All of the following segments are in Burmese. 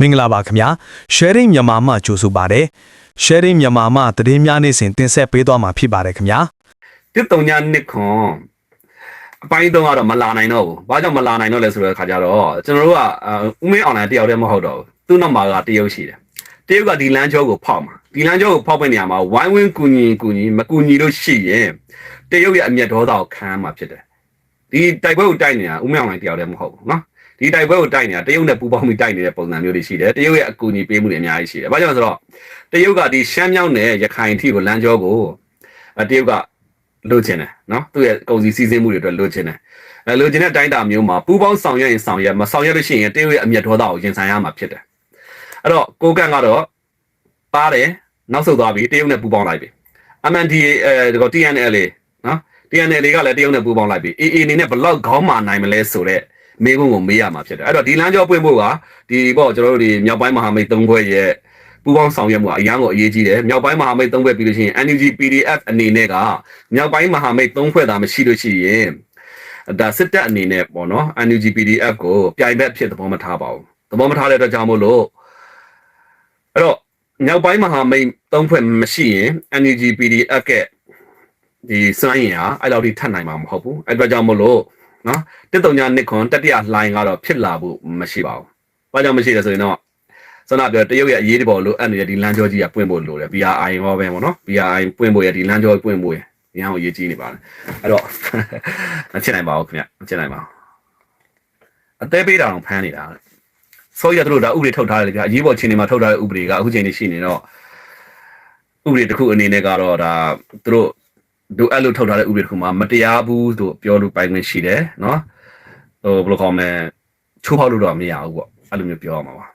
မင်္ဂလာပါခင်ဗျာ sharing မြန်မာမှကြိုဆိုပါတယ် sharing မြန်မာမှသတင်းများနေ့စဉ်တင်ဆက်ပေးသွားမှာဖြစ်ပါတယ်ခင်ဗျာတစ်တုံညာနှစ်ခွန်အပိုင်းသုံးကတော့မလာနိုင်တော့ဘူး။ဘာကြောင့်မလာနိုင်တော့လဲဆိုတဲ့အခါကျတော့ကျွန်တော်တို့ကအာဥမင်းအွန်လိုင်းတယောက်တည်းမဟုတ်တော့ဘူး။သူ့နောက်မှာကတရုတ်ရှိတယ်။တရုတ်ကဒီလမ်းကြောကိုဖောက်မှာ။ဒီလမ်းကြောကိုဖောက်တဲ့နေရာမှာဝိုင်းဝန်းကူညီကူညီမကူညီလို့ရှိရင်တရုတ်ရဲ့အမျက်ဒေါသကိုခံရမှာဖြစ်တယ်။ဒီတိုက်ပွဲကိုတိုက်နေတာဥမင်းအွန်လိုင်းတယောက်တည်းမဟုတ်ဘူးနော်။ ဒီတိုက်ပွဲကိုတိုက်နေတာတရုတ်နဲ့ပူးပေါင်းပြီးတိုက်နေတဲ့ပုံစံမျိုးတွေရှိတယ်။တရုတ်ရဲ့အကူအညီပေးမှုတွေအများကြီးရှိတယ်။ဘာကြောင့်လဲဆိုတော့တရုတ်ကဒီရှမ်းမြောက်နဲ့ရခိုင်ထိကိုလမ်းကြောကိုအဲတရုတ်ကလိုချင်တယ်နော်သူ့ရဲ့ကုန်စည်စည်းစိမ်မှုတွေအတွက်လိုချင်တယ်အဲလိုချင်တဲ့အတိုင်းအတာမျိုးမှာပူပေါင်းဆောင်ရွက်ရင်ဆောင်ရွက်မဆောင်ရွက်လို့ရှိရင်တရုတ်ရဲ့အမျက်ဒေါသကိုရင်ဆိုင်ရမှာဖြစ်တယ်အဲ့တော့ကိုကန့်ကတော့ပါတယ်နောက်ဆုတ်သွားပြီတရုတ်နဲ့ပူပေါင်းလိုက်ပြီ MNDA အဲဒီက TNL နော် TNL ကလည်းတရုတ်နဲ့ပူပေါင်းလိုက်ပြီ AA အနေနဲ့ဘလောက်ခေါင်းမာနိုင်မလဲဆိုတော့ မေးခွန်းကိုမေးရမှာဖြစ်တယ်အဲ့တော့ဒီလမ်းကြောပွင့်ဖို့ကဒီပေါ့ကျွန်တော်တို့ဒီမြောက်ပိုင်းမဟာမိတ်၃ဘွဲ့ရဲ့ပူပေါင်းဆောင်ရွက်မှုကအရန်ကိုအရေးကြီးတယ်မြောက်ပိုင်းမဟာမိတ်၃ဘွဲ့ပြီးလို့ရှိရင် NUG PDF အနေနဲ့ကမြောက်ပိုင်းမဟာမိတ်၃ဖွဲ့သာမရှိလို့ရှိရင်ဒါစစ်တပ်အနေနဲ့ပေါ့နော် NUG PDF ကိုပြိုင်ဘက်အဖြစ်သဘောမထားပါဘူးသဘောမထားတဲ့အတွက်ကြောင့်မို့လို့အဲ့တော့မြောက်ပိုင်းမဟာမိတ်၃ဖွဲ့မရှိရင် NUG PDF ကဒီစွမ်းရင်ဟာအဲ့လောက်ထိထပ်နိုင်မှာမဟုတ်ဘူးအဲ့အတွက်ကြောင့်မို့လို့ နော်တစ်တုံညာနှစ်ခွန်တတိယလှိုင်းကတော့ဖြစ်လာဖို့မရှိပါဘူး။ဘာကြောင့်မရှိလဲဆိုရင်တော့စနပြောတရုတ်ရဲ့အရေးတပေါ်လိုအပ်နေတဲ့ဒီလမ်းကြောကြီးကပွင့်ဖို့လိုတယ် BRI ရောပဲပေါ့နော် BRI ပွင့်ဖို့ရဒီလမ်းကြောပွင့်ဖို့ရဒီဟောအရေးကြီးနေပါတယ်။အဲ့တော့မဖြစ်နိုင်ပါဘူးခင်ဗျမဖြစ်နိုင်ပါဘူး။အသေးပေးတာတော့ဖမ်းနေတာလေ။ဆိုရတို့ဒါဥပဒေထုတ်ထားတယ်လေဗျာအရေးပေါ်ချိန်တွေမှာထုတ်ထားတဲ့ဥပဒေကအခုချိန်နေရှိနေတော့ဥပဒေတစ်ခုအနေနဲ့ကတော့ဒါသူတို့ ဒုအဲ့လိုထုတ်ထားတဲ့ဥပဒေတစ်ခုမှာမတရားဘူးလို့ပြောလို့ပိုင်ခွင့်ရှိတယ်နော်ဟိုဘယ်လိုခေါ်မလဲချိုးဖောက်လို့တော့မရဘူးပေါ့အဲ့လိုမျိုးပြောရမှာပါ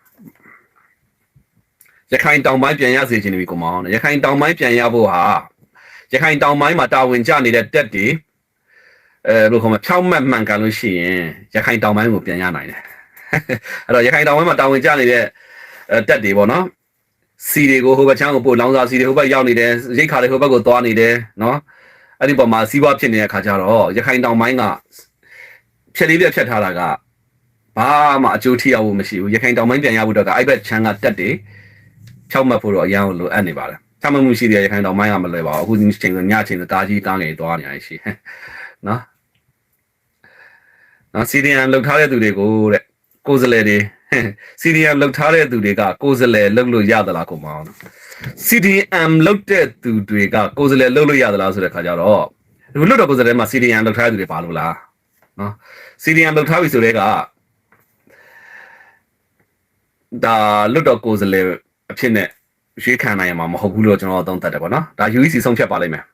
ရခိုင်တောင်ပိုင်းပြန်ရစေချင်တယ်ပြီကိုမောင်ရခိုင်တောင်ပိုင်းပြန်ရဖို့ဟာရခိုင်တောင်ပိုင်းမှာတာဝန်ကျနေတဲ့တက်တွေအဲဘယ်လိုခေါ်မလဲဖြောင်းမှတ်မှန်ကန်လို့ရှိရင်ရခိုင်တောင်ပိုင်းကိုပြန်ရနိုင်တယ်အဲ့တော့ရခိုင်တောင်ပိုင်းမှာတာဝန်ကျနေတဲ့တက်တွေပေါ့နော်စီတွေကိုဟိုဘက်ချမ်းကိုပို့လောင်စာစီတွေဟိုဘက်ရောက်နေတယ်ရိတ်ခါတွေဟိုဘက်ကိုသွားနေတယ်နော် အဲ့ဒီပေါ်မှာစီးပွားဖြစ်နေတဲ့ခါကျတော့ရခိုင်တောင်ပိုင်းကဖြက်လေးပြက်ဖြတ်ထားတာကဘာမှအကျိုးထိရောက်ဖို့မရှိဘူးရခိုင်တောင်ပိုင်းပြန်ရဖို့တော့ကအဲ့ဘက်ချမ်းကတက်တယ်ဖြောက်မှတ်ဖို့တော့အရန်လိုအပ်နေပါတယ်ချမှတ်မှုရှိတဲ့ရခိုင်တောင်ပိုင်းကမလွယ်ပါဘူးအခုဒီချိန်ကညချိန်ကကားကြီးကားငယ်သွားနေရရှိနော်နော်စီဒီအန်လောက်ထားတဲ့သူတွေကိုတဲ့ကိုယ်စလဲတွေစီဒီအန်လောက်ထားတဲ့သူတွေကကိုယ်စလဲလောက်လို့ရသလားကိုမအောင် CDM လောက်တဲ့သူတွေကကိုယ်စားလှယ်လောက်လို့ရသလားဆိုတဲ့ခါကျတော့ဒီလွတ်တော်ကိုယ်စားလှယ်မှာ CDM လောက်ထားတဲ့သူတွေပါလို့လားနော် CDM လောက်ထားပြီဆိုတဲ့ကဒါလွတ်တော်ကိုယ်စားလှယ်အဖြစ်နဲ့ရွေးခံနိုင်ရမှာမဟုတ်ဘူးလို့ကျွန်တော်သုံးသပ်တယ်ပေါ့နော်ဒါ UEC ဆုံးဖြတ်ပါလိမ့်မယ်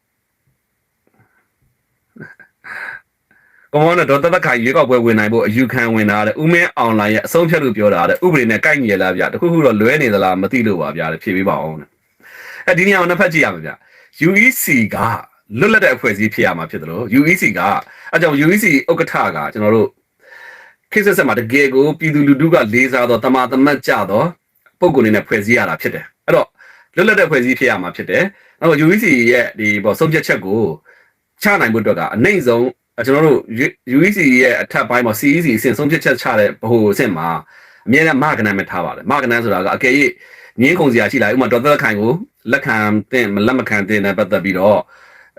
ကောင်းတဲ့ဒေါ်တသက်ခိုင်ရွေးကောက်ပွဲဝင်နိုင်ဖို့အယူခံဝင်တာတဲ့ဥမင်းအွန်လိုင်းရဲ့အဆုံးဖြတ်လို့ပြောတာတဲ့ဥပဒေနဲ့ကိုက်ညီရလားဗျတခုခုတော့လွဲနေသလားမသိလို့ပါဗျဖြေပေးပါအောင်တဲ့ အဲဒီနေရာမှာနှစ်ဖက်ကြည့်ရမှာဗျ UEC ကလွတ်လပ်တဲ့အဖွဲ့အစည်းဖြစ်ရမှာဖြစ်တယ်လို့ UEC ကအဲကြောင့် UEC ဥက္ကဋ္ဌကကျွန်တော်တို့ခေတ်ဆက်ဆက်မှာတကယ်ကိုပြည်သူလူထုကလေးစားတော့တမာတမတ်ကြတော့ပုံကိုယ်နေနဲ့ဖွဲ့စည်းရတာဖြစ်တယ်အဲ့တော့လွတ်လပ်တဲ့ဖွဲ့စည်းဖြစ်ရမှာဖြစ်တယ်နောက် UEC ရဲ့ဒီပေါ့ဆုံးဖြတ်ချက်ကိုချနိုင်ဖို့အတွက်ကအနိုင်ဆုံးကျွန်တော်တို့ UEC ရဲ့အထက်ပိုင်းမှာ CEC အဆင့်ဆုံးဖြတ်ချက်ချတဲ့ဘို့အဆင့်မှာအမြဲတမ်းမကနန်းမထားပါလေမကနန်းဆိုတာကအကယ်၍ ငင်းခုံစရာရှိလာဥပမာဒေါ်သက်ခိုင်ကိုလက်ခံတဲ့မလက်မခံတဲ့နဲ့ပတ်သက်ပြီးတော့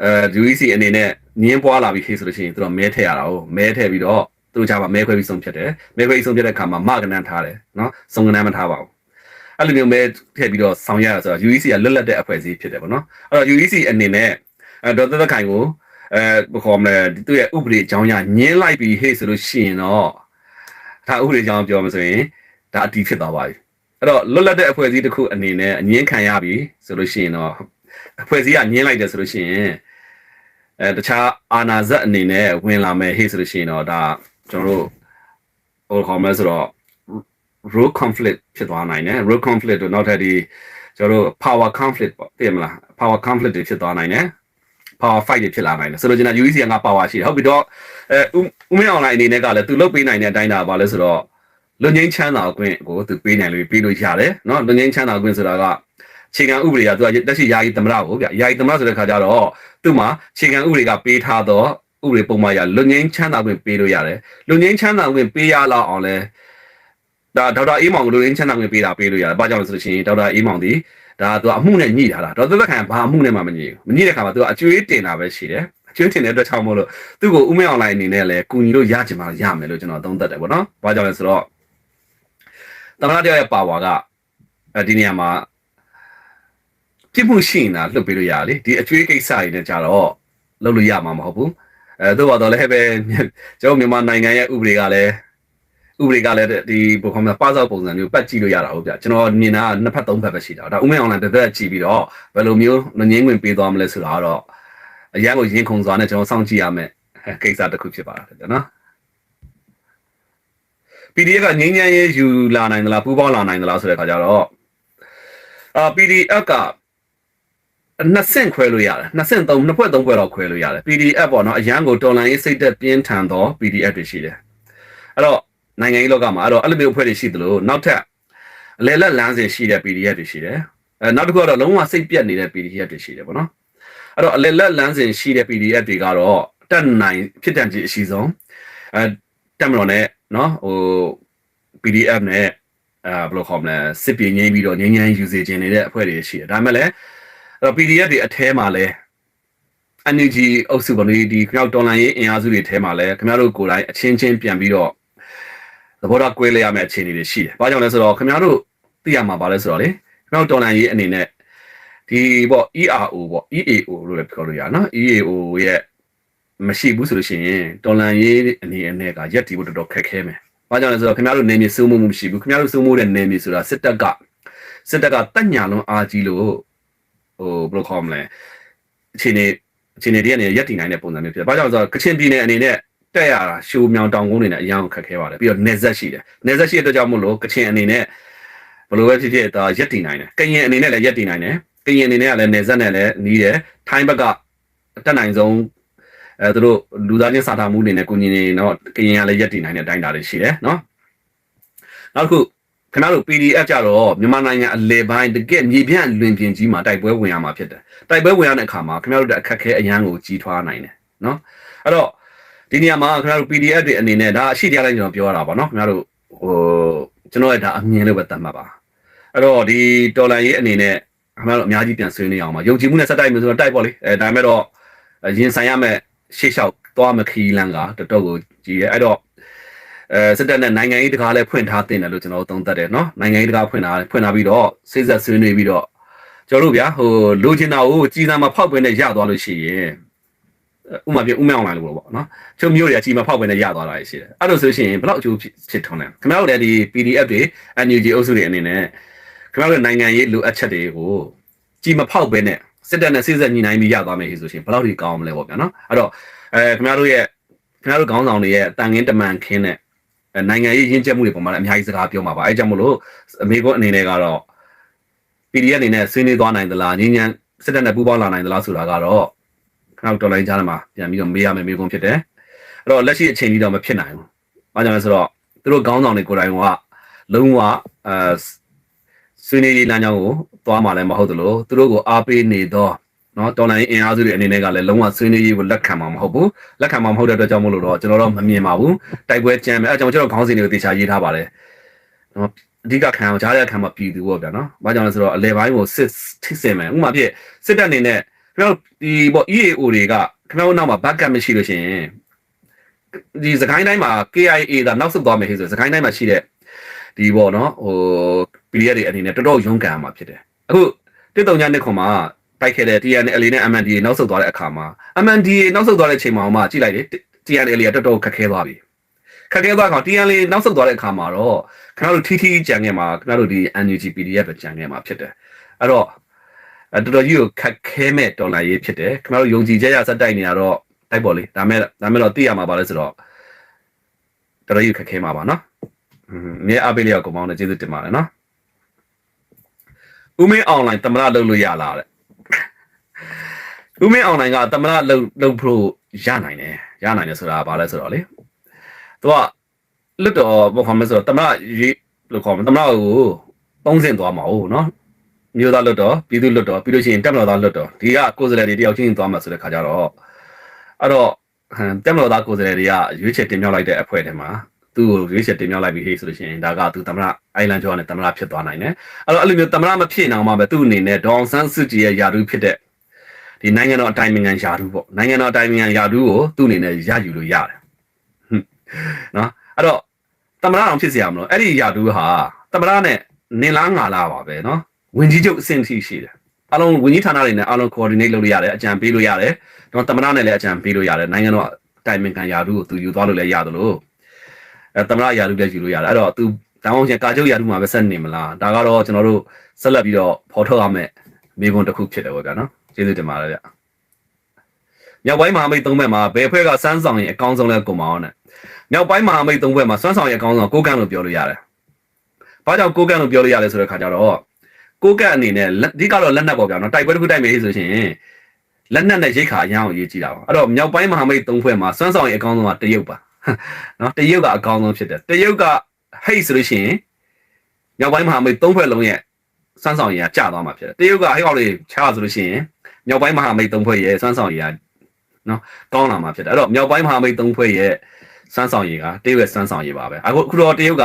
အဲ UEC အနေနဲ့ငင်းပွားလာပြီးခေဆိုလို့ရှိရင်သူတို့မဲထည့်ရတာ哦မဲထည့်ပြီးတော့သူတို့ချာမှာမဲခွဲပြီးဆုံးဖြတ်တယ်မဲခွဲပြီးဆုံးဖြတ်တဲ့အခါမှာမကနန်းထားတယ်နော်စုံကနန်းမထားပါဘူးအဲ့လိုမျိုးမဲထည့်ပြီးတော့ဆောင်ရရဆိုတော့ UEC ကလွတ်လပ်တဲ့အဖွဲ့အစည်းဖြစ်တယ်ပေါ့နော်အဲ့တော့ UEC အနေနဲ့အဲဒေါ်သက်ခိုင်ကိုအဲဘယ်ခေါ်မလဲသူ့ရဲ့ဥပဒေအကြောင်းအရညင်းလိုက်ပြီးဟေ့ဆိုလို့ရှိရင်တော့ဒါဥပဒေအကြောင်းပြောမှဆိုရင်ဒါအတီးဖြစ်သွားပါပြီ အဲ့တော့လွတ်လပ်တဲ့အဖွဲ့အစည်းတစ်ခုအနေနဲ့အငင်းခံရပြီဆိုလို့ရှိရင်တော့အဖွဲ့အစည်းကငင်းလိုက်တယ်ဆိုလို့ရှိရင်အဲတခြားအာဏာဇက်အနေနဲ့ဝင်လာမယ်ဟေ့ဆိုလို့ရှိရင်တော့ဒါကျွန်တော်တို့ဟိုခေါ်မယ်ဆိုတော့ role conflict ဖြစ်သွားနိုင်တယ် role conflict တို့နောက်ထပ်ဒီကျွန်တော်တို့ power conflict ပေါ့သိရမလား power conflict တွေဖြစ်သွားနိုင်တယ် power fight တွေဖြစ်လာနိုင်တယ်ဆိုတော့ကျွန်တော် UEC ကငါ power ရှိတယ်ဟုတ်ပြီတော့အဲဥမင်း online အနေနဲ့ကလည်းသူလုတ်ပေးနိုင်တဲ့အတိုင်းတာပါလဲဆိုတော့ လွန်ငင်းချမ်းသာခွင့်ကိုသူပေးနိုင်လို့ပေးလို့ရတယ်เนาะလွန်ငင်းချမ်းသာခွင့်ဆိုတာကခြေခံဥပဒေကသူကတက်ရှိယာယီသမရကိုဗျယာယီသမရဆိုတဲ့ခါကျတော့သူ့မှာခြေခံဥပဒေကပေးထားတော့ဥပဒေပုံမှန်ရလွန်ငင်းချမ်းသာခွင့်ပေးလို့ရတယ်လွန်ငင်းချမ်းသာခွင့်ပေးရလောက်အောင်လဲ ဒါဒေါက်တာအေးမောင်ကိုလူရင်းချမ်းသာငွေပေးတာပေးလို့ရတယ်။ဘာကြောင့်လဲဆိုလို့ရှိရင်ဒေါက်တာအေးမောင်ဒီဒါသူကအမှုနဲ့ညှိထားတာ။ဒေါက်တာသက်ခံဘာအမှုနဲ့မှမညှိဘူး။မညှိတဲ့ခါမှာသူကအကျွေးတင်တာပဲရှိတယ်။အကျွေးတင်တဲ့အတွက်ကြောင့်မို့လို့သူ့ကိုဥမဲအွန်လိုင်းအနေနဲ့လည်းကူညီလို့ရချင်မှရမယ်လို့ကျွန်တော်သုံးသပ်တယ်ပေါ့နော်။ဘာကြောင့်လဲဆိုတော့ တမန်တော်ရဲ့ပါဝါကအဲဒီနေရာမှာပြစ်မှုရှိနေတာလွတ်ပေးလို့ရလေဒီအကျွေးကိစ္စတွေနဲ့ကြတော့လုပ်လို့ရမှာမဟုတ်ဘူးအဲသို့ပါတော့လည်းပဲကျွန်တော်မြန်မာနိုင်ငံရဲ့ဥပဒေကလည်းဥပဒေကလည်းဒီဘယ်ခေါ်မလဲပါစောက်ပုံစံမျိုးပတ်ကြည့်လို့ရတာဟုတ်ဗျကျွန်တော်မြင်တာကနှစ်ဖက်သုံးဖက်ပဲရှိတာဒါဥမဲအွန်လိုင်းတစ်ဖက်ကြည့်ပြီးတော့ဘယ်လိုမျိုးငင်းငွေပေးသွားမလဲဆိုတာကတော့အရန်ကိုရင်ခုန်စွာနဲ့ကျွန်တော်စောင့်ကြည့်ရမယ်ကိစ္စတစ်ခုဖြစ်ပါတယ်ဗျနော် PDF ကငင်းငင်းရေးယူလာနိုင်သလားပူးပေါင်းလာနိုင်သလားဆိုတဲ့အခါကျတော့အာ PDF ကနှစ်ဆင့်ခွဲလို့ရတယ်နှစ်ဆင့်သုံးနှစ်ဖွဲ့သုံးဖွဲ့တော့ခွဲလို့ရတယ် PDF ပေါ့နော်အရန်ကိုတော်လန်ရေးစိတ်သက်ပြင်းထန်သော PDF တွေရှိတယ်အဲ့တော့နိုင်ငံရေးလောကမှာအဲ့တော့အဲ့လိုမျိုးဖွဲ့တွေရှိသလိုနောက်ထပ်အလဲလက်လမ်းစဉ်ရှိတဲ့ PDF တွေရှိတယ်အဲနောက်တစ်ခုကတော့လုံးဝစိတ်ပြတ်နေတဲ့ PDF တွေရှိတယ်ပေါ့နော်အဲ့တော့အလဲလက်လမ်းစဉ်ရှိတဲ့ PDF တွေကတော့တက်နိုင်ဖြစ်တန်ကြီးအရှိဆုံးအဲတက်မတော်နဲ့ နော်ဟို PDF နဲ့အဲဘယ်လိုခေါ်မလဲစစ်ပြေငိမ့်ပြီးတော့ငိမ့်ငိမ့်ယူစေခြင်းနေတဲ့အဖွဲ့တွေရှိတယ်ဒါမှမဟုတ်လည်းအဲ့တော့ PDF တွေအထဲမှာလည်း energy အုပ်စုပေါ်နေဒီခရောက်တော်လိုင်းရေးအင်အားစုတွေထဲမှာလည်းခင်ဗျားတို့ကိုယ်တိုင်အချင်းချင်းပြန်ပြီးတော့သဘောထားကွဲလဲရမယ့်အခြေအနေတွေရှိတယ်။ဘာကြောင့်လဲဆိုတော့ခင်ဗျားတို့သိရမှာပါလဲဆိုတော့လေခင်ဗျားတို့တော်လိုင်းရေးအနေနဲ့ဒီပေါ့ ERO ပေါ့ EAO လို့လည်းပြောလို့ရနော် EAO ရဲ့ မရှိဘူးဆိုလို့ရှိရင်တော်လန်ရေးအနေနဲ့ကရက်တီဖို့တော်တော်ခက်ခဲမယ်။ဘာကြောင့်လဲဆိုတော့ခင်ဗျားတို့နေမြေစိုးမိုးမှုမရှိဘူးခင်ဗျားတို့စိုးမိုးတဲ့နေမြေဆိုတာစစ်တပ်ကစစ်တပ်ကတက်ညာလုံးအားကြီးလို့ဟိုဘယ်လိုခေါ်မလဲအခြေအနေအခြေအနေတည်းကနေရက်တီနိုင်တဲ့ပုံစံမျိုးဖြစ်တယ်။ဘာကြောင့်လဲဆိုတော့ကချင်ပြည်နယ်အနေနဲ့တက်ရတာရှိုးမြောင်တောင်ကုန်းတွေနဲ့အရန်ခက်ခဲပါတယ်ပြီးတော့နေဆက်ရှိတယ်။နေဆက်ရှိတဲ့အတွက်ကြောင့်မို့လို့ကချင်အနေနဲ့ဘယ်လိုပဲဖြစ်ဖြစ်ဒါရက်တီနိုင်တယ်။ကရင်အနေနဲ့လည်းရက်တီနိုင်တယ်။ကရင်အနေနဲ့ကလည်းနေဆက်နဲ့လည်းနီးတယ်။ထိုင်းဘက်ကအတက်နိုင်ဆုံး အဲသူတို့လူသားချင်းစာထားမှုအနေနဲ့ကိုကြီးနေတော့ကရင်ကလည်းရက်တည်နိုင်တဲ့အတိုင်းအတာတွေရှိတယ်နော်နောက်တစ်ခုခင်ဗျားတို့ PDF ကြတော့မြန်မာနိုင်ငံအလဲပိုင်းတကယ့်မြေပြန့်လွင်ပြင်ကြီးမှာတိုက်ပွဲဝင်ရမှာဖြစ်တယ်တိုက်ပွဲဝင်ရတဲ့အခါမှာခင်ဗျားတို့တဲ့အခက်ခဲအရန်ကိုကြီးထွားနိုင်တယ်နော်အဲ့တော့ဒီနေရာမှာခင်ဗျားတို့ PDF တွေအနေနဲ့ဒါအရှိတရားတိုင်းကျွန်တော်ပြောရတာပါနော်ခင်ဗျားတို့ဟိုကျွန်တော်ရဲ့ဒါအမြင်လို့ပဲသတ်မှတ်ပါအဲ့တော့ဒီတော်လန်ရေးအနေနဲ့ခင်ဗျားတို့အများကြီးပြန်ဆွေးနွေးအောင်ပါယုံကြည်မှုနဲ့စက်တိုက်မျိုးဆိုတော့တိုက်ပေါ့လေအဲဒါပေမဲ့တော့ရင်ဆိုင်ရမယ့် ရှေ့လျှောက်သွားမခီးလန်းကတော်တော်ကိုကြီးရဲအဲ့တော့အဲစစ်တပ်နဲ့နိုင်ငံရေးတကားလည်းဖွင့်ထားတင်တယ်လို့ကျွန်တော်သုံးသပ်တယ်နော်နိုင်ငံရေးတကားဖွင့်ထားဖွင့်ထားပြီးတော့စိတ်ဆက်ဆွေးနွေးပြီးတော့ကျွန်တော်တို့ဗျာဟိုလိုချင်တာကိုကြီးစားမဖောက်ပွင့်နဲ့ရသွားလို့ရှိရင်ဥမာပြဥမဲအောင်လာလို့ပေါ့နော်ချုပ်မျိုးတွေကကြီးမဖောက်ပွင့်နဲ့ရသွားတာရှိတယ်အဲ့လိုဆိုရှင်ဘယ်တော့အကျိုးဖြစ်ထွန်းလဲခင်ဗျားတို့လည်းဒီ PDF တွေ NUG အုပ်စုတွေအနေနဲ့ခင်ဗျားတို့နိုင်ငံရေးလိုအပ်ချက်တွေကိုကြီးမဖောက်ပဲနဲ့ စစ်တပ်နဲ့စိစက်ညီနိုင်ပြီးရသွားမယ်ဆိုရှင်ဘယ်တော့ဒီကောင်းမလဲပေါ့ဗျာနော်အဲ့တော့အဲခင်ဗျားတို့ရဲ့ခင်ဗျားတို့ခေါင်းဆောင်တွေရဲ့တန်ငင်းတမန်ခင်းတဲ့နိုင်ငံရေးရင်းချက်မှုတွေပုံမှန်အများကြီးစကားပြောမှာပါအဲကြောင့်မလို့အမေကွန်းအနေနဲ့ကတော့ PDF အနေနဲ့ဆွေးနွေးသွားနိုင်သလားငင်းညံစစ်တပ်နဲ့ပူးပေါင်းလာနိုင်သလားဆိုတာကတော့ခဏတော်လိုင်းကြားထဲမှာပြန်ပြီးတော့မေးရမယ်မေးခွန်းဖြစ်တယ်အဲ့တော့လက်ရှိအချိန်ကြီးတော့မဖြစ်နိုင်ဘူး။ဘာကြောင့်လဲဆိုတော့သူတို့ခေါင်းဆောင်တွေကိုယ်တိုင်ကလုံးဝအဲဆွေးနွေးရေးလမ်းကြောင်းကို သွားမှလည်းမဟုတ်သလိုသူတို့ကိုအားပေးနေတော့နော်တော်လိုင်းအင်အားစုတွေအနေနဲ့ကလည်းလုံးဝဆွေးနွေးရေးကိုလက်ခံမှာမဟုတ်ဘူးလက်ခံမှာမဟုတ်တဲ့အတွက်ကြောင့်မလို့တော့ကျွန်တော်တော့မမြင်ပါဘူးတိုက်ပွဲကြမ်းမယ်အဲကြောင့်ကျွန်တော်ခေါင်းစဉ်တွေကိုတေချာရေးထားပါတယ်နော်အဓိကခံအောင်ကြားတဲ့ခံမှာပြည်သူပေါ့ဗျာနော်ဘာကြောင့်လဲဆိုတော့အလဲပိုင်းကိုစစ်ထိစင်မယ်ဥပမာဖြစ်စစ်တပ်အနေနဲ့ခင်ဗျားဒီပေါ့ EAO တွေကခင်ဗျားတို့နောက်မှာ backup မရှိလို့ရှိရင်ဒီစကိုင်းတိုင်းမှာ KIA ဒါနောက်ဆုတ်သွားမယ်ဟဲ့ဆိုစကိုင်းတိုင်းမှာရှိတဲ့ဒီပေါ့နော်ဟို PDF တွေအနေနဲ့တော်တော်ရုန်းကန်ရမှာဖြစ်တယ် အခုတစ်တုံညနှစ်ခွန်မှာတိုက်ခဲ့တဲ့ TNL နဲ့ MNDA နောက်ဆုတ်သွားတဲ့အခါမှာ MNDA နောက်ဆုတ်သွားတဲ့ချိန်မှာမှကြည့်လိုက်လေ TNL ကတော်တော်ခက်ခဲသွားပြီခက်ခဲသွားကောင် TNL နောက်ဆုတ်သွားတဲ့အခါမှာတော့ခင်ဗျားတို့ TT ကြံခဲ့မှာခင်ဗျားတို့ဒီ NUG PDF ပဲကြံခဲ့မှာဖြစ်တယ်အဲ့တော့အဲ့တော်တော်ကြီးကိုခက်ခဲမဲ့ဒေါ်လာရေးဖြစ်တယ်ခင်ဗျားတို့ယုံကြည်ချက်ရစက်တိုက်နေရတော့တိုက်ပေါ်လေဒါမဲ့ဒါမဲ့တော့သိရမှာပါလဲဆိုတော့တော်တော်ကြီးခက်ခဲမှာပါနော်อืมမြေအပေးလျောက်ကိုမောင်းနေကျေးဇူးတင်ပါတယ်နော် ဦးမင်းအွန်လိုင်းတမရလုပ်လို့ရလားတဲ့ဦးမင်းအွန်လိုင်းကတမရလုပ်လုပ်ဖို့ရနိုင်တယ်ရနိုင်တယ်ဆိုတာဘာလဲဆိုတော့လေသူကလွတ်တော်ဘောခေါ်မဆိုတော့တမရရေးလို့ခေါ်မှာတမရကိုသုံးစင်သွားမှာဟုတ်နော်မြို့သားလွတ်တော်ပြည်သူလွတ်တော်ပြီးလို့ရှိရင်တက်မတော်သားလွတ်တော်ဒီကကိုယ်စားလှယ်တွေတယောက်ချင်းသွားမှာဆိုတဲ့ခါကျတော့အဲ့တော့ဟမ်တက်မတော်သားကိုယ်စားလှယ်တွေကရွေးချယ်တင်မြှောက်လိုက်တဲ့အဖွဲ့ထဲမှာ သူ့ကိုရွေးချယ်တင်မြှောက်လိုက်ပြီးဟေးဆိုလို့ရှိရင်ဒါကသူသမရအိုင်လန်ကျော်နဲ့သမရဖြစ်သွားနိုင်တယ်အဲ့တော့အဲ့လိုမျိုးသမရမဖြစ်နိုင်မှပဲသူ့အနေနဲ့ဒေါန်ဆန်းစစ်ကြီးရဲ့ယာတုဖြစ်တဲ့ဒီနိုင်ငံတော်အတိုင်ပင်ခံယာတုပေါ့နိုင်ငံတော်အတိုင်ပင်ခံယာတုကိုသူ့အနေနဲ့ရယူလို့ရတယ်နော်အဲ့တော့သမရအောင်ဖြစ်စရာမလို့အဲ့ဒီယာတုဟာသမရနဲ့နင်လားငါလားပါပဲနော်ဝင်ကြီးချုပ်အဆင့်ထိရှိတယ်အလုံးဝင်ကြီးဌာနတွေနဲ့အလုံး coordinate လုပ်လို့ရတယ်အကြံပေးလို့ရတယ်ကျွန်တော်သမဏနဲ့လည်းအကြံပေးလို့ရတယ်နိုင်ငံတော်တိုင်ပင်ခံရာထူးကိုသူယူသွားလို့လည်းရတယ်လို့ အဲသမရယာဒူးလည်းယူလို့ရတယ်အဲ့တော့သူတောင်းအောင်ချင်းကာချုပ်ယာဒူးမှာပဲဆက်နေမလားဒါကတော့ကျွန်တော်တို့ဆက်လက်ပြီးတော့ဖော်ထုတ်ရမယ်မိကွန်းတစ်ခုဖြစ်တယ်ပေါ့ဗျာနော်ကျေးဇူးတင်ပါတယ်ဗျမြောက်ပိုင်းမဟာမိတ်သုံးဘက်မှာဘယ်ဖွဲ့ကစမ်းဆောင်ရင်အကောင်းဆုံးလဲကိုမအောင်နဲ့မြောက်ပိုင်းမဟာမိတ်သုံးဘက်မှာစွမ်းဆောင်ရင်အကောင်းဆုံးကိုကန့်လို့ပြောလို့ရတယ်ဘာကြောင့်ကိုကန့်လို့ပြောလို့ရလဲဆိုတဲ့ခါကျတော့ကိုကန့်အနေနဲ့လက်အဓိကတော့လက်နက်ပေါ့ဗျာနော်တိုက်ပွဲတစ်ခုတိုက်မယ်ဆိုရှင်လက်နက်နဲ့ရိတ်ခါအရန်အောင်ရေးကြည့်တာပါအဲ့တော့မြောက်ပိုင်းမဟာမိတ်သုံးဖွဲ့မှာစွမ်းဆောင်ရင်အကောင်းဆုံးကတရုတ်ပါ နော်တရုတ်ကအကောင်းဆုံးဖြစ်တယ်တရုတ်ကဟိတ်ဆိုလို့ရှိရင်မြောက်ပိုင်းမဟာမိတ်သုံးဖွဲ့လုံးရဲ့စွမ်းဆောင်ရည်ကကျသွားမှာဖြစ်တယ်တရုတ်ကဟိတ်အောင်လေးချားဆိုလို့ရှိရင်မြောက်ပိုင်းမဟာမိတ်သုံးဖွဲ့ရဲ့စွမ်းဆောင်ရည်ကနော်ကောင်းလာမှာဖြစ်တယ်အဲ့တော့မြောက်ပိုင်းမဟာမိတ်သုံးဖွဲ့ရဲ့စွမ်းဆောင်ရည်ကတရုတ်ရဲ့စွမ်းဆောင်ရည်ပါပဲအခုအခုတော့တရုတ်က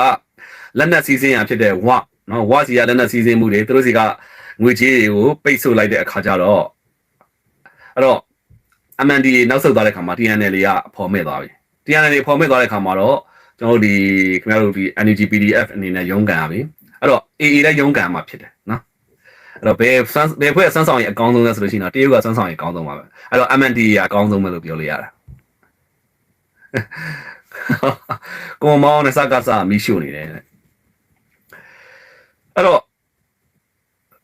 လက်နက်စီးစင်းရဖြစ်တဲ့ဝနော်ဝစီရလက်နက်စီးစင်းမှုတွေသူတို့စီကငွေကြေးတွေကိုပိတ်ဆို့လိုက်တဲ့အခါကျတော့အဲ့တော့ MNDA နောက်ဆုတ်သွားတဲ့ခါမှာ TNL ကဖော်မဲ့သွားပြီ TNL ဖော်မဲ့သွားတဲ့ခါမှာတော့ကျွန်တော်တို့ဒီခင်ဗျားတို့ဒီ NUG PDF အနေနဲ့ရုန်းကန်ရပြီအဲ့တော့ AA လည်းရုန်းကန်ရမှာဖြစ်တယ်နော်အဲ့တော့ဘယ်ဆန်းဘယ်ဖွဲ့ဆန်းဆောင်ရင်အကောင်းဆုံးလဲဆိုလို့ရှိရင်တော့တရုတ်ကဆန်းဆောင်ရင်အကောင်းဆုံးပါပဲအဲ့တော့ MNDA ကအကောင်းဆုံးပဲလို့ပြောလို့ရတာကိုမောင်နဲ့စကားစားမီးရှို့နေတယ်တဲ့အဲ့တော့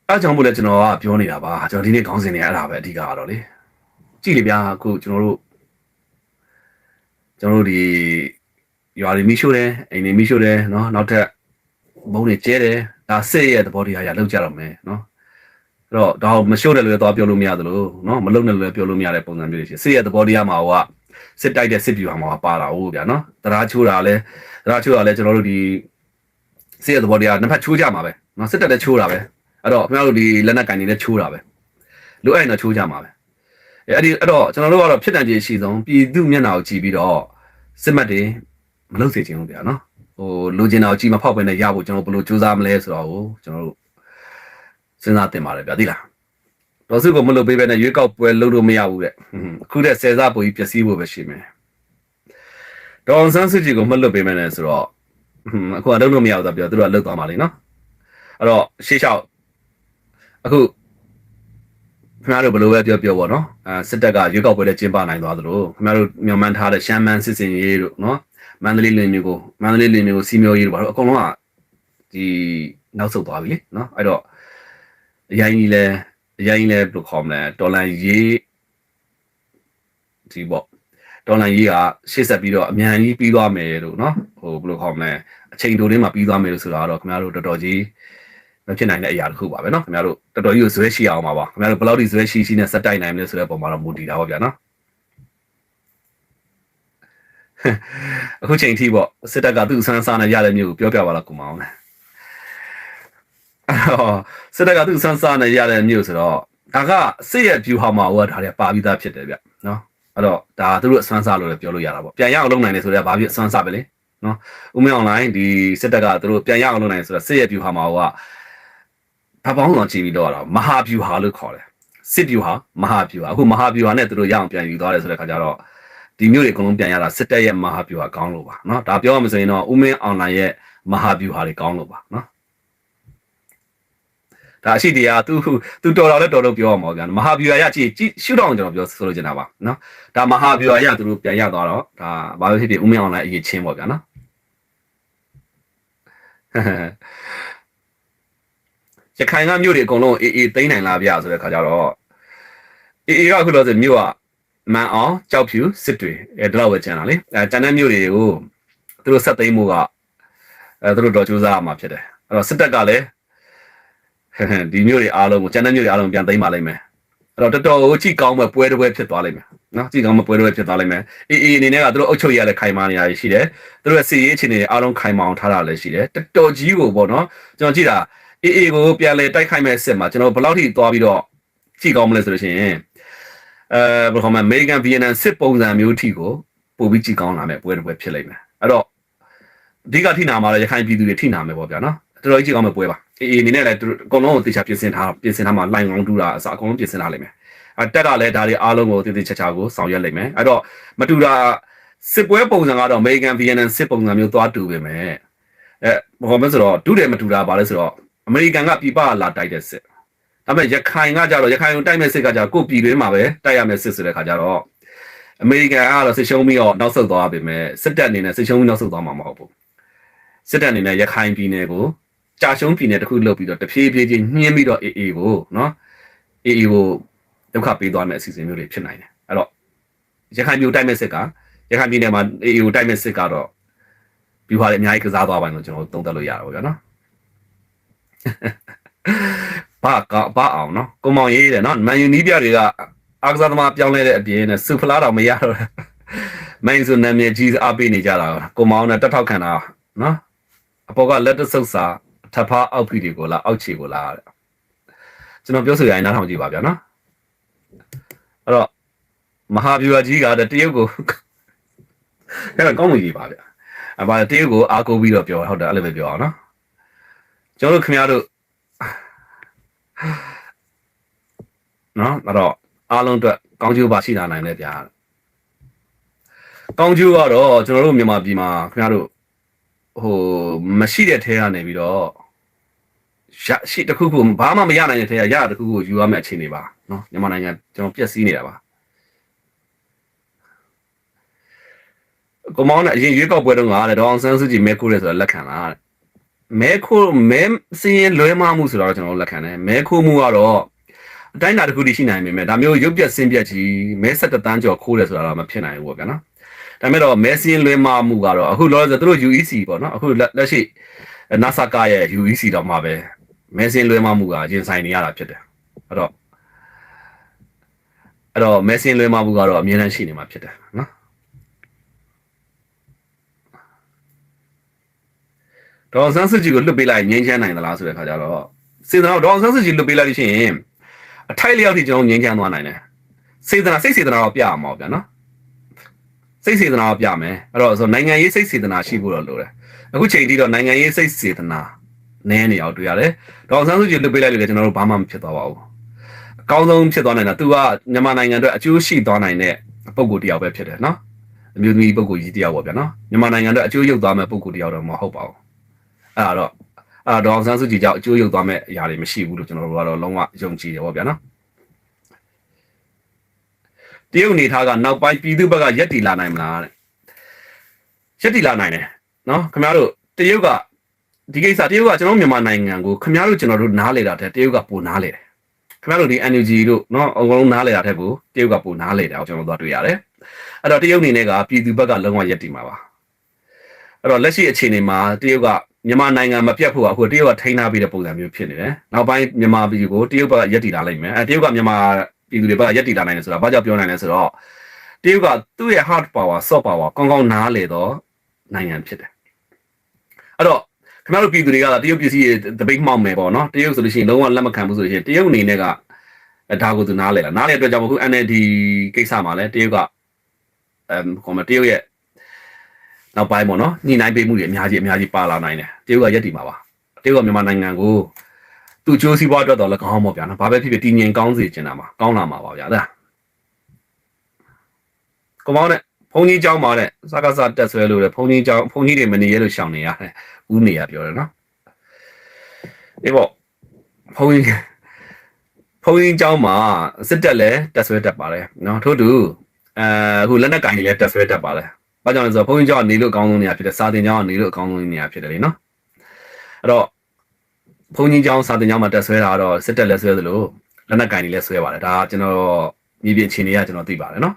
အားကြောင့်မို့လဲကျွန်တော်ကပြောနေတာပါကျွန်တော်ဒီနေ့ခေါင်းစဉ်နေအဲ့ဒါပဲအဓိကကတော့လေကြည့်လေဗျာအခုကျွန်တော်တို့ ကျွန်တော်တို့ဒီရွာတွေမီးရှို့တယ်အိမ်တွေမီးရှို့တယ်နော်နောက်ထပ်ဘုံတွေကျဲတယ်ဒါစစ်ရဲ့သဘောတရားရလောက်ကြတော့မယ်နော်အဲ့တော့ဒါကိုမရှို့တယ်လို့လည်းသွားပြောလို့မရသလိုနော်မလုံနဲ့လို့လည်းပြောလို့မရတဲ့ပုံစံမျိုးတွေရှိစစ်ရဲ့သဘောတရားမှာဟိုကစစ်တိုက်တဲ့စစ်ပြူဟာမှာပါလာဟုတ်ဗျာနော်တရားချိုးတာလဲတရားချိုးတာလဲကျွန်တော်တို့ဒီစစ်ရဲ့သဘောတရားနှစ်ဖက်ချိုးကြမှာပဲနော်စစ်တပ်လည်းချိုးတာပဲအဲ့တော့ခင်ဗျားတို့ဒီလက်နက်ကင်တွေလည်းချိုးတာပဲလိုအဲ့ရင်တော့ချိုးကြမှာပဲ အဲ့ဒီအဲ့တော့ကျွန်တော်တို့ကတော့ဖြစ်တန်ကြီးရှိဆုံးပြည်သူမျက်နှာကိုကြည့်ပြီးတော့စစ်မှတ်တွေမလုပ်စေချင်ဘူးဗျာနော်ဟိုလိုချင်တာကိုကြည့်မဖောက်ပဲနဲ့ရဖို့ကျွန်တော်ဘယ်လိုစူးစမ်းမလဲဆိုတော့ကိုကျွန်တော်တို့စဉ်းစားတင်ပါတယ်ဗျာသိလားတော်စုကိုမလုပ်ပေးပဲနဲ့ရွေးကောက်ပွဲလုပ်လို့မရဘူးတဲ့ဟွန်းအခုတဲ့ဆယ်စားပုံကြီးပျက်စီးဖို့ပဲရှိမယ်ဒေါန်ဆန်းစုကြည်ကိုမလွတ်ပေးမယ်နဲ့ဆိုတော့ဟွန်းအခုကလုပ်လို့မရဘူးဆိုတော့ပြောသူတို့ကလုတ်သွားမှာလေနော်အဲ့တော့ရှေ့လျှောက်အခု ခင်ဗျားတို့ဘယ်လိုပဲပြောပြောပေါ့နော်အဲစစ်တပ်ကရွေးကောက်ပွဲနဲ့ကျင်းပနိုင်သွားသလိုခင်ဗျားတို့မျှော်မှန်းထားတဲ့ရှမ်းမန်းစစ်စင်ရေးတို့နော်မန္တလေးလင်းမျိုးကိုမန္တလေးလင်းမျိုးကိုစီမျိုးရေးတို့ဘာလို့အကုန်လုံးကဒီနောက်ဆုတ်သွားပြီလေနော်အဲ့တော့အရင်ကြီးလဲအရင်ကြီးလဲဘယ်လိုခေါ်မလဲဒေါ်လာရေးဒီပေါ့ဒေါ်လာရေးကရှေ့ဆက်ပြီးတော့အမြန်ကြီးပြီးသွားမယ်လို့နော်ဟိုဘယ်လိုခေါ်မလဲအချိန်တိုလေးမှာပြီးသွားမယ်လို့ဆိုတာကတော့ခင်ဗျားတို့တော်တော်ကြီး မဖြစ်နိုင်တဲ့အရာတစ်ခုပါပဲเนาะခင်ဗျားတို့တော်တော်ကြီးကိုဇွဲရှိအောင်ပါပါခင်ဗျားတို့ဘယ်လောက်ထိဇွဲရှိရှိနဲ့စက်တိုက်နိုင်မလဲဆိုတဲ့ပုံမှာတော့မူတည်တာပါဗျာเนาะအခုချိန်ထိပေါ့စစ်တပ်ကသူ့ဆန်းစားနဲ့ရတဲ့မျိုးကိုပြောပြပါလားကိုမအောင်လေအော်စစ်တပ်ကသူ့ဆန်းစားနဲ့ရတဲ့မျိုးဆိုတော့ဒါကစစ်ရဲ့ view ဟောင်းမှာဟိုကဒါတွေပါပြီးသားဖြစ်တယ်ဗျเนาะအဲ့တော့ဒါသူတို့အစွမ်းစားလို့လည်းပြောလို့ရတာပေါ့ပြန်ရအောင်လုပ်နိုင်တယ်ဆိုတော့ဘာဖြစ်အစွမ်းစားပဲလေနော်ဦးမင်းအွန်လိုင်းဒီစစ်တပ်ကသူတို့ပြန်ရအောင်လုပ်နိုင်တယ်ဆိုတော့စစ်ရဲ့ view ဟာမှာဟိုက ဘာပေါင်းတော့ကြည့်ပြီးတော့တော့မဟာဗျူဟာလို့ခေါ်တယ်စစ်ဗျူဟာမဟာဗျူဟာအခုမဟာဗျူဟာနဲ့သူတို့ရအောင်ပြန်ယူသွားတယ်ဆိုတဲ့ခါကျတော့ဒီမျိုးတွေအကုန်လုံးပြန်ရတာစစ်တပ်ရဲ့မဟာဗျူဟာကောင်းလို့ပါเนาะဒါပြောရမစရင်တော့ဦးမင်းအွန်လိုင်းရဲ့မဟာဗျူဟာတွေကောင်းလို့ပါเนาะဒါအရှိတရားသူသူတော်တော်လည်းတော်တော်ပြောရမှာဗျာမဟာဗျူဟာရကြည့်ကြည့်ရှုတော့ကျွန်တော်ပြောဆိုလိုချင်တာပါเนาะဒါမဟာဗျူဟာရသူတို့ပြန်ရသွားတော့ဒါဘာလို့ဖြစ်ဖြစ်ဦးမင်းအွန်လိုင်းအရေးချင်းပေါ့ဗျာเนาะ ရခိုင်ကမြို့တွေအကုန်လုံးအေးအေးသိမ်းနိုင်လားဗျာဆိုတဲ့ခါကျတော့အေးအေးကအခုလို့ဆိုမြို့ကမန်အောင်ကြောက်ဖြူစစ်တွေအဲဒီလောက်ပဲကျန်တာလေအဲတန်တဲ့မြို့တွေကိုသူတို့ဆက်သိမ်းမှုကအဲသူတို့တော့စူးစမ်းရမှာဖြစ်တယ်အဲ့တော့စစ်တပ်ကလည်းဒီမြို့တွေအားလုံးကိုကျန်တဲ့မြို့တွေအားလုံးပြန်သိမ်းပါလိမ့်မယ်အဲ့တော့တော်တော်ကိုကြည့်ကောင်းမဲ့ပွဲတစ်ပွဲဖြစ်သွားလိမ့်မယ်နော်ကြည့်ကောင်းမဲ့ပွဲတစ်ပွဲဖြစ်သွားလိမ့်မယ်အေးအေးအနေနဲ့ကသူတို့အုပ်ချုပ်ရတဲ့ခိုင်မာနေရာရှိတယ်သူတို့ရဲ့စီရေးအခြေအနေအားလုံးခိုင်မာအောင်ထားတာလည်းရှိတယ်တော်တော်ကြီးကိုပေါ့နော်ကျွန်တော်ကြည့်တာ အေးအေးကိုပြန်လဲတိုက်ခိုက်မဲ့စစ်မှာကျွန်တော်ဘယ်လောက်ထိသွားပြီးတော့ကြည့်ကောင်းမလဲဆိုလို့ရှိရင်အဲဘယ်လိုခေါ်မလဲအမေရိကန်ဗီယက်နမ်စစ်ပုံစံမျိုးထိကိုပို့ပြီးကြည့်ကောင်းလာမဲ့ပွဲတစ်ပွဲဖြစ်လိမ့်မယ်အဲ့တော့အဓိကထိနာမှာလည်းရခိုင်ပြည်သူတွေထိနာမယ်ပေါ့ဗျာနော်တော်တော်ကြီးကြည့်အောင်မပွဲပါအေးအေးအနေနဲ့လည်းသူတို့အကုန်လုံးကိုတေချာပြင်ဆင်ထားပြင်ဆင်ထားမှာလိုင်ကောင်းတူတာအစအကုန်လုံးပြင်ဆင်ထားလိမ့်မယ်အတက်ကလည်းဒါတွေအားလုံးကိုတည်တည်ချာချာကိုဆောင်ရွက်လိမ့်မယ်အဲ့တော့မတူတာစစ်ပွဲပုံစံကတော့ American VNN စစ်ပုံစံမျိုးသွားတူပဲမယ်အဲဘာမှမဆိုတော့တူတယ်မတူတာပါလဲဆိုတော့ American ကပြပလာတိုက်တဲ့စစ်ဒါပေမဲ့ရခိုင်ကကြတော့ရခိုင်ကိုတိုက်မဲ့စစ်ကကြတော့ကိုယ်ပြည်တွင်းမှာပဲတိုက်ရမယ့်စစ်ဆိုတဲ့ခါကြတော့အမေရိကန်ကတော့စစ်ရှုံးပြီးတော့နောက်ဆုတ်သွားပြီမဲ့စစ်တပ်အနေနဲ့စစ်ရှုံးပြီးနောက်ဆုတ်သွားမှာမဟုတ်ဘူးစစ်တပ်အနေနဲ့ရခိုင်ပြည်နယ်ကိုကြာရှုံးပြည်နယ်တစ်ခုလုပ်ပြီးတော့တဖြည်းဖြည်းချင်းညှင်းပြီးတော့အေးအေးကိုနော်အေးအေးကိုဒုက္ခပေးသွားမယ့်အစီအစဉ်မျိုးတွေဖြစ်နိုင်တယ်အဲ့တော့ရခိုင်ပြည်တိုက်မဲ့စစ်ကရခိုင်ပြည်နယ်မှာအေးအေးကိုတိုက်မဲ့စစ်ကတော့ပြီးသွားတယ်အများကြီးကစားသွားပါလို့ကျွန်တော်သုံးသပ်လို့ရတာပေါ့ဗျာနော် ဘာကဘာအောင်နော်ကိုမောင်ရေးတယ်နော်မန်ယူနီးပြတွေကအားကစားသမားပြောင်းလဲတဲ့အပြင်နဲ့စူဖလားတော့မရတော့ဘူးမန်ယူဆိုနာမည်ကြီးအားပေးနေကြတာကိုမောင်နဲ့တက်ထောက်ခံတာနော်အပေါ်ကလက်တဆုပ်စာထပ်ဖားအောက်ဖိတွေကိုလားအောက်ခြေကိုလားတဲ့ကျွန်တော်ပြောဆိုရရင်နားထောင်ကြည့်ပါဗျာနော်အဲ့တော့မဟာဗျူဟာကြီးကတရုတ်ကိုအဲ့တော့ကောင်းမှုကြီးပါဗျာအပါတရုတ်ကိုအားကိုးပြီးတော့ပြောဟုတ်တယ်အဲ့လိုပဲပြောအောင်နော် ကျွန်တော်တို့ခင်ဗျားတို့နော်အဲ့တော့အားလုံးအတွက်ကောင်းကျိုးပါရှိလာနိုင်တယ်ဗျာကောင်းကျိုးကတော့ကျွန်တော်တို့မြန်မာပြည်မှာခင်ဗျားတို့ဟိုမရှိတဲ့ထဲကနေပြီးတော့ရရှိတစ်ခုခုဘာမှမရနိုင်တဲ့ထဲကရတစ်ခုခုယူရမယ့်အခြေအနေပါနော်မြန်မာနိုင်ငံကျွန်တော်ပြက်စီးနေတာပါကိုမောင်နဲ့အရင်ရွေးကောက်ပွဲတုန်းကလည်းဒေါအောင်ဆန်းစုကြည်မဲခိုးတယ်ဆိုတာလက်ခံလားတဲ့ မဲခိုးမဲစင်းရင်လွဲမှားမှုဆိုတော့ကျွန်တော်တို့လက်ခံတယ်မဲခိုးမှုကတော့အတိုင်းအတာတစ်ခုတည်းရှိနိုင်ပေမဲ့ဒါမျိုးရုပ်ပြက်ဆင်းပြက်ကြီးမဲဆက်တန်းကျော်ခိုးတယ်ဆိုတာတော့မဖြစ်နိုင်ဘူးပေါ့ဗျာနော်ဒါပေမဲ့တော့မဲစင်းလွဲမှားမှုကတော့အခုလောလောဆယ်သူတို့ UEC ပေါ့နော်အခုလက်လက်ရှိ NASA ကရဲ့ UEC တော့မှာပဲမဲစင်းလွဲမှားမှုကရင်ဆိုင်နေရတာဖြစ်တယ်အဲ့တော့အဲ့တော့မဲစင်းလွဲမှားမှုကတော့အမြဲတမ်းရှိနေမှာဖြစ်တယ်နော် ဒေါ်ဆန်းစစ်ကြီးကိုလွတ်ပေးလိုက်ငြိမ်းချမ်းနိုင်သလားဆိုတဲ့ခါကျတော့စေတနာဒေါ်ဆန်းစစ်ကြီးလွတ်ပေးလိုက်လို့ရှိရင်အထိုက်လျောက်ထိကျွန်တော်ငြိမ်းချမ်းသွားနိုင်တယ်စေတနာစိတ်စေတနာတော့ပြရမှာဗျာနော်စိတ်စေတနာတော့ပြမယ်အဲ့တော့ဆိုနိုင်ငံရေးစိတ်စေတနာရှိဖို့တော့လိုတယ်အခုချိန်ထိတော့နိုင်ငံရေးစိတ်စေတနာနည်းနေအောင်တွေ့ရတယ်ဒေါအောင်ဆန်းစုကြည်လွတ်ပေးလိုက်လို့လည်းကျွန်တော်တို့ဘာမှမဖြစ်သွားပါဘူးအကောင်းဆုံးဖြစ်သွားနိုင်တာသူကမြန်မာနိုင်ငံအတွက်အကျိုးရှိသွားနိုင်တဲ့ပုံကိုယ်တစ်ယောက်ပဲဖြစ်တယ်နော်အမျိုးသမီးပုံကိုယ်ကြီးတစ်ယောက်ပေါ့ဗျာနော်မြန်မာနိုင်ငံအတွက်အကျိုးရုပ်သွားမဲ့ပုံကိုယ်တစ်ယောက်တော့မဟုတ်ပါဘူး အဲ့ဒါတော့အဲ့တော့ဒေါအောင်ဆန်းစုကြည်ကြောင့်အကျိုးရုပ်သွားမဲ့အရာတွေမရှိဘူးလို့ကျွန်တော်တို့ကတော့လုံးဝယုံကြည်တယ်ပေါ့ဗျာနော်တရုတ်နေသားကနောက်ပိုင်းပြည်သူဘက်ကရက်တီလာနိုင်မလားတဲ့ရက်တီလာနိုင်တယ်နော်ခင်ဗျားတို့တရုတ်ကဒီကိစ္စတရုတ်ကကျွန်တော်မြန်မာနိုင်ငံကိုခင်ဗျားတို့ကျွန်တော်တို့နားလေတာတဲ့တရုတ်ကပိုနားလေတယ်ခင်ဗျားတို့ဒီ NUG တို့နော်အကုန်လုံးနားလေတာတဲ့ကိုတရုတ်ကပိုနားလေတယ်အောင်ကျွန်တော်တို့တွေ့ရတယ်အဲ့တော့တရုတ်အနေနဲ့ကပြည်သူဘက်ကလုံးဝရက်တီမှာပါအဲ့တော့လက်ရှိအခြေအနေမှာတရုတ်က မြန်မာနိုင်ငံမပြတ်ဖို့ကအခုတရုတ်ကထိန်းထားပြီးတဲ့ပုံစံမျိုးဖြစ်နေတယ်နောက်ပိုင်းမြန်မာပြည်ကိုတရုတ်ဘက်ကရက်တီလာလိုက်မယ်အဲတရုတ်ကမြန်မာပြည်သူတွေဘက်ကရက်တည်လာနိုင်တယ်ဆိုတာဘာကြောင့်ပြောနိုင်လဲဆိုတော့တရုတ်ကသူ့ရဲ့ hard power soft power ကောင်းကောင်းနားလေတော့နိုင်ငံဖြစ်တယ်အဲ့တော့ခင်ဗျားတို့ပြည်သူတွေကတရုတ်ပစ္စည်းတပိတ်မှောက်မယ်ပေါ့နော်တရုတ်ဆိုလို့ရှိရင်လုံးဝလက်မခံဘူးဆိုလို့ရှိရင်တရုတ်အနေနဲ့ကဒါကိုသူနားလေလားနားလေအတွက်ကြောင့်မဟုတ် NLD ကိစ္စမှာလဲတရုတ်ကအမ်ကောမတရုတ်ရဲ့ နောက်ပိုင်းပေါ့နော်ညှိနှိုင်းပေးမှုတွေအများကြီးအများကြီးပါလာနိုင်တယ်တရုတ်ကရက်တည်မှာပါတရုတ်ကမြန်မာနိုင်ငံကို သူ့ကျိုးစီးပွားအတွက်တော့လည်းကောင်းမှာဗျာနော်ဘာပဲဖြစ်ဖြစ်တည်ငြိမ်ကောင်းစေချင်တာမှာကောင်းလာမှာပါဗျာဒါကောမောင်းနဲ့ဘုန်းကြီးเจ้าမှာတဲ့စကားစားတက်ဆွဲလို့တဲ့ဘုန်းကြီးเจ้าဘုန်းကြီးတွေမနေရလို့ရှောင်နေရတယ်ဦးနေရပြောတယ်နော်အေးပေါ့ဘုန်းကြီးဘုန်းကြီးเจ้าမှာစစ်တက်လည်းတက်ဆွဲတက်ပါတယ်နော်ထို့တူအဲအခုလက်နက်ကင်ကြီးလည်းတက်ဆွဲတက်ပါတယ် ဘာကြောင့်လဲဆိုတော့ဘုန်းကြီးကျောင်းနေလို့အကောင်းဆုံးနေရာဖြစ်တယ်စာသင်ကျောင်းကနေလို့အကောင်းဆုံးနေရာဖြစ်တယ်လေနော်အဲ့တော့ဘုန်းကြီးကျောင်းစာသင်ကျောင်းမှာတက်ဆွဲတာတော့စစ်တက်လက်ဆွဲသလိုလက်နက်ကင်တွေလည်းဆွဲပါတယ်ဒါကျွန်တော်မြေပြင်အခြေအနေကကျွန်တော်သိပါတယ်နော်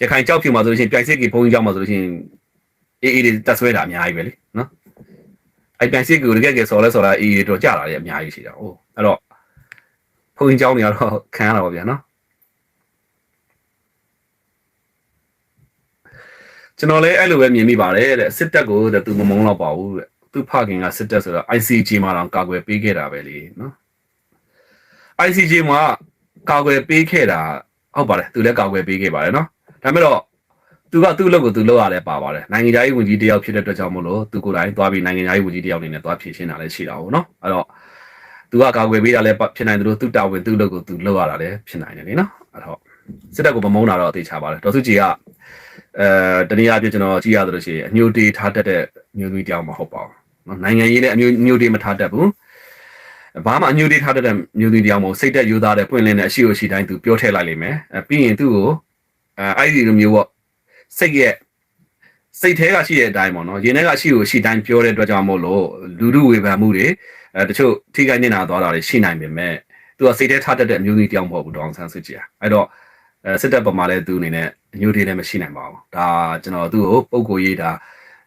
ရခိုင်ကြောက်ဖြူမှာဆိုလို့ရှိရင်ပြိုင်စစ်ကြီးဘုန်းကြီးကျောင်းမှာဆိုလို့ရှိရင်အေးအေးတွေတက်ဆွဲတာအများကြီးပဲလေနော်အဲ့ပြိုင်စစ်ကြီးကိုတကယ်ကယ်ဆော်လဲဆော်တာအေးအေးတော့ကြတာလေအများကြီးရှိတာဟုတ်အဲ့တော့ဘုန်းကြီးကျောင်းတွေကတော့ခံရတာပါဗျာနော် ကျွန်တော်လည်းအဲ့လိုပဲမြင်မိပါတယ်တဲ့စစ်တပ်ကိုတဲ့သူမမုန်းတော့ပါဘူးတဲ့သူ့ဖခင်ကစစ်တပ်ဆိုတော့ ICJ မှာတော့ကာကွယ်ပေးခဲ့တာပဲလေနော် ICJ မှာကာကွယ်ပေးခဲ့တာဟုတ်ပါတယ်သူလည်းကာကွယ်ပေးခဲ့ပါတယ်နော်ဒါပေမဲ့တော့သူကသူ့အလုပ်ကိုသူလုပ်ရတယ်ပါပါတယ်နိုင်ငံသားရေးဝန်ကြီးတယောက်ဖြစ်တဲ့အတွက်ကြောင့်မလို့သူကိုယ်တိုင်သွားပြီးနိုင်ငံသားရေးဝန်ကြီးတယောက်အနေနဲ့သွားဖြည့်ရှင်းတာလည်းရှိတာပေါ့နော်အဲ့တော့သူကကာကွယ်ပေးတာလည်းဖြစ်နိုင်တယ်လို့သူတာဝန်သူ့အလုပ်ကိုသူလုပ်ရတာလည်းဖြစ်နိုင်တယ်လေနော်အဲ့တော့စစ်တပ်ကိုမမုန်းတာတော့အသေးချပါတယ်ဒေါ်စုကြည်က အဲတနည်းအားဖြင့်ကျွန်တော်ကြည့်ရသလိုရှိရင်အညိုတေးထားတတ်တဲ့မျိုးသမီးတယောက်မဟုတ်ပါဘူးနော်နိုင်ငံရေးလည်းအမျိုးမျိုးတေးမထားတတ်ဘူးဘာမှအညိုတေးထားတတ်တဲ့မျိုးသမီးတယောက်မဟုတ်စိတ်သက်ယူသားတဲ့ပွင့်လင်းတဲ့အရှိအရှိတိုင်းသူပြောထည့်လိုက်လိမ့်မယ်အဲပြီးရင်သူ့ကိုအဲအဲ့ဒီလိုမျိုးပေါ့စိတ်ရဲ့စိတ်ထဲကရှိတဲ့အတိုင်းပေါ့နော်ရင်ထဲကရှိကိုရှိတိုင်းပြောတဲ့အတွက်ကြောင့်မို့လို့လူလူဝေဖန်မှုတွေအဲတချို့ထိခိုက်နေတာသွားတာတွေရှိနိုင်ပေမဲ့သူကစိတ်ထဲထားတတ်တဲ့အမျိုးသမီးတယောက်မဟုတ်ဘူးတောင်ဆန်းစုကြည်อ่ะအဲ့တော့အဲစစ်တပ်ပမာလဲသူအနေနဲ့ အညိုသေးလည်းမရှိနိုင်ပါဘူးဒါကျွန်တော်သူ့ကိုပုံကိုရေးတာ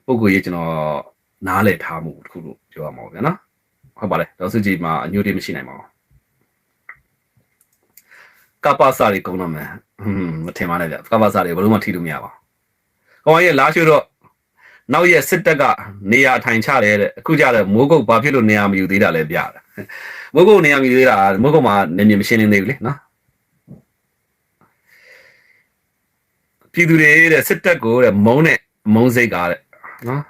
ပုံကိုရေးကျွန်တော်နားလည်ထားမှုတစ်ခုလို့ပြောရမှာပေါ့ဗျာနော်ဟုတ်ပါလေဒေါ်စုကြည်မှာအညိုသေးမရှိနိုင်ပါဘူးကပ္ပစာတွေကုန်းတော့မယ်ဟွန်းမထင်ပါနဲ့ဗျကပ္ပစာတွေဘယ်လို့မှထိလို့မရပါဘူး။ကောင်ရဲ့လာရှိတော့နောက်ရဲ့စစ်တပ်ကနေရာထိုင်ချတယ်တဲ့အခုကြတဲ့မိုးကုတ်ဘာဖြစ်လို့နေရာမယူသေးတာလဲပြတာ။မိုးကုတ်နေရာမယူသေးတာမိုးကုတ်မှာနေမြင်မရှင်းနေသေးဘူးလေနော်။ ပြည်သူတွေတဲ့စစ်တပ်ကိုတဲ့မုံနဲ့မုံစိတ်ကားတဲ့နော်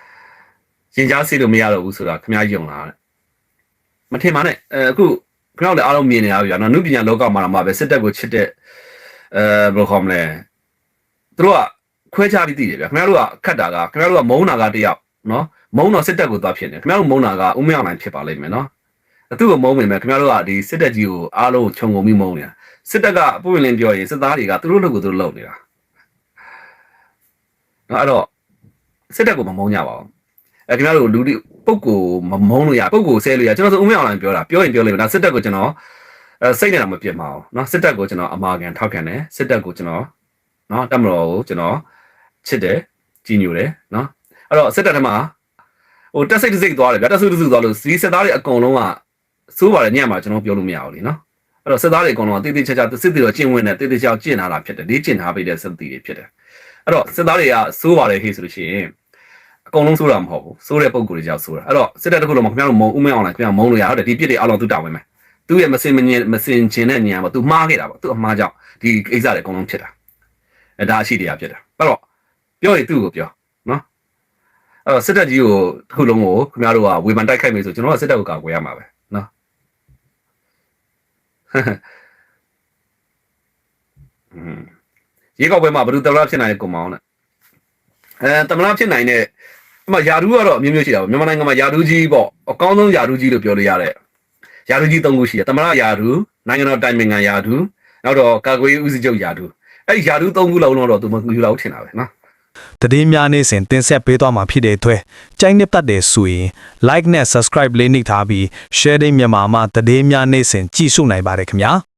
။ရင်ကြားစီလို့မရတော့ဘူးဆိုတာခမည်းယုံလာတဲ့။မထင်ပါနဲ့အဲအခုခရောက်လည်းအားလုံးမြင်နေရပြီနော်။နုပညာလောကမှာတော့မှပဲစစ်တပ်ကိုချစ်တဲ့အဲဘယ်လိုခေါ်မလဲ။သူတို့ကခွဲခြားပြီးတည်တယ်ဗျခင်ဗျားတို့ကခတ်တာကခင်ဗျားတို့ကမုံနာကတယောက်နော်မုံတော့စစ်တပ်ကိုသွားဖြစ်နေခင်ဗျားတို့မုံနာကဥမရောက်နိုင်ဖြစ်ပါလိမ့်မယ်နော်အတူကမုံမိမယ်ခင်ဗျားတို့ကဒီစစ်တပ်ကြီးကိုအားလုံးခြုံငုံပြီးမုံနေတာ စစ်တပ်ကပုံဝင်လင်းပြောရင်စစ်သားတွေကသူတို့လုပ်ကိုသူတို့လုပ်နေတာနော်အဲ့တော့စစ်တပ်ကိုမမုံကြပါဘူးအဲခင်ဗျားတို့လူတွေပုတ်ကိုမမုံလို့ရပုတ်ကိုဆဲလို့ရကျွန်တော်ဆိုဥမရောက်နိုင်ပြောတာပြောရင်ပြောလိမ့်မယ်ဒါစစ်တပ်ကိုကျွန်တော်အဲစိတ်နဲ့တော့မပြတ်မအောင်နော်စစ်တပ်ကိုကျွန်တော်အမာကန်ထောက်ခံတယ်စစ်တပ်ကိုကျွန်တော်နော်တက်မတော်ကိုကျွန်တော်ချစ်တယ်ကြီးညိုတယ်နော်အဲ့တော့စစ်တပ်ထဲမှာဟိုတက်စိတ်တစ်စိတ်သွားတယ်ဗျာတက်ဆုတစ်စုသွားလို့စီးစစ်သားတွေအကုန်လုံးကစိုးပါတယ်ညမှာကျွန်တော်ပြောလို့မရဘူးလीနော် အဲ့တော့စစ်သားတွေအကုန်လုံးကတိတိကျကျစစ်တီတော့ကျင့်ဝင်တယ်တိတိကျကျကျင့်လာတာဖြစ်တယ်လေးကျင့်ထားပေးတဲ့စစ်တီတွေဖြစ်တယ်အဲ့တော့စစ်သားတွေကစိုးပါတယ်ဟေ့ဆိုလို့ရှိရင်အကုန်လုံးစိုးတာမဟုတ်ဘူးစိုးတဲ့ပုံကိုယ်တွေကြောက်စိုးတာအဲ့တော့စစ်တပ်တစ်ခုလုံးမှာခင်ဗျားတို့မုံဥမဲအောင်လိုက်ခင်ဗျားမုံလို့ရဟုတ်တယ်ဒီပြစ်တွေအလုံးသူတာဝင်မယ်သူ့ရဲ့မစင်မငင်မစင်ကျင်တဲ့ညံမှာသူမှားခဲ့တာပေါ့သူအမှားကြောင့်ဒီကိစ္စတွေအကုန်လုံးဖြစ်တာအဲဒါအရှိတရားဖြစ်တာအဲ့တော့ပြောရင်သူ့ကိုပြောနော်အဲ့တော့စစ်တပ်ကြီးကိုတစ်ခုလုံးကိုခင်ဗျားတို့ကဝေဖန်တိုက်ခိုက်မယ်ဆိုကျွန်တော်ကစစ်တပ်ကိုကာကွယ်ရမှာပဲနော်ဟွန်း ရေကောက်ပွဲမှာဘယ်သူတမလားဖြစ်နိုင်တဲ့ကွန်မောင်းနဲ့အဲတမလားဖြစ်နိုင်တဲ့ဒီမှာယာဒူးကတော့အမျိုးမျိုးရှိတာပေါ့မြန်မာနိုင်ငံမှာယာဒူးကြီးပေါ့အကောင်းဆုံးယာဒူးကြီးလို့ပြောလို့ရတဲ့ယာဒူးကြီး၃ခုရှိတယ်တမလားယာဒူးနိုင်ငံတော်တိုင်ပင်ခံယာဒူးနောက်တော့ကာကွယ်ရေးဦးစီးချုပ်ယာဒူးအဲ့ဒီယာဒူး၃ခုလုံးတော့သူမယူတော့ထင်တာပဲနော် တည်င်းများနေစဉ်တင်ဆက်ပေးသွားမှာဖြစ်တဲ့အတွက်ကြိုက်နှစ်ပတ်တယ်ဆိုရင် like နဲ့ subscribe လေးနှိပ်ထားပြီး sharing မြန်မာမှာတည်င်းများနေစဉ်ကြည့်ရှုနိုင်ပါတယ်ခင်ဗျာ